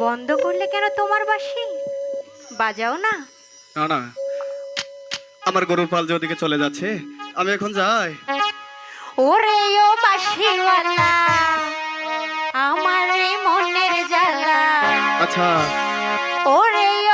বন্ধ করলে কেন তোমার বাসি? বাজাও না। না না। আমার গরুর পাল যে ওদিকে চলে যাচ্ছে আমি এখন যাই। ওরে ও বাসিওয়ালা আমার মনের জ্বালা। আচ্ছা। ওরে ও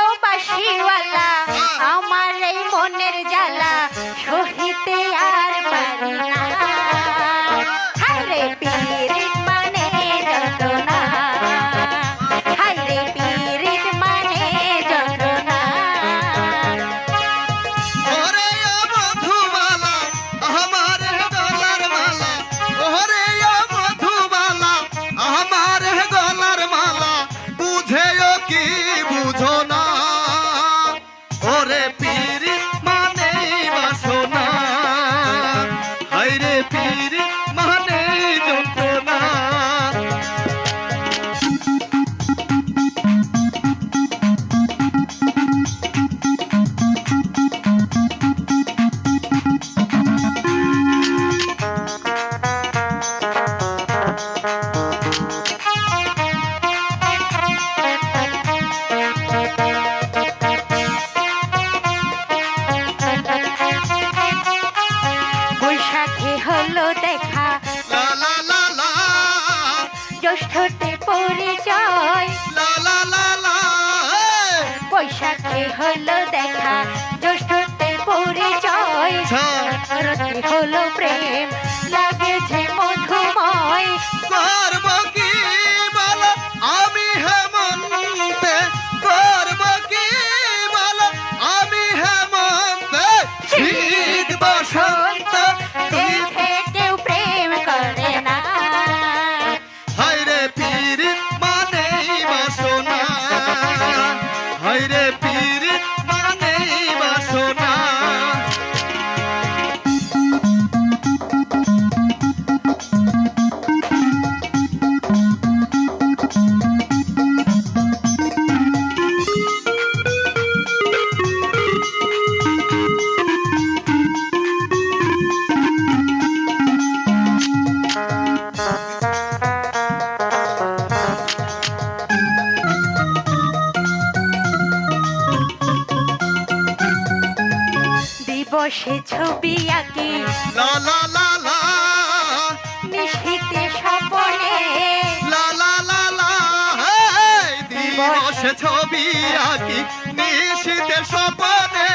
বুঝো না ওরে পীর মানে বাসনা। হাইরে পীর মানে যন্ত্রণা। বৈশাখে হলো দেখা জ্যৈষ্ঠতে পরিচয়। শরতে হলো প্রেম লাগেছে মধুময়। করব কি বল? আমি হেমন্তে। করব কি বল? আমি হেমন্তে। শীত বসন্ত দেখে কেউ প্রেম করে না। হাইরে পীর দিবসে ছবি আঁকি। লা লা লা লা। নিশীতে সপনে। লা লা লা লা। দিবসে ছবি আঁকি। নিশীতে সপনে।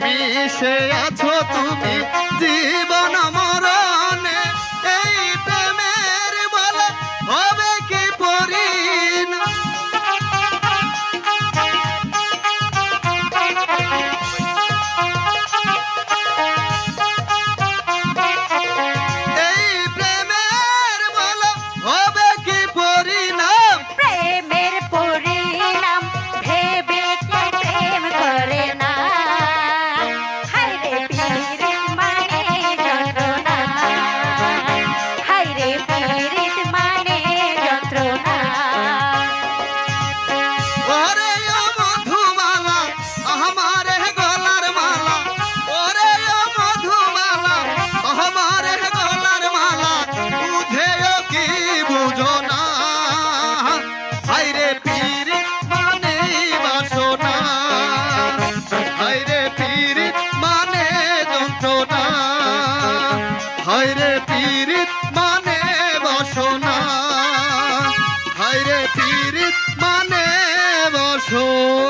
মিশে আছো তুমি যন্ত্রণা শোন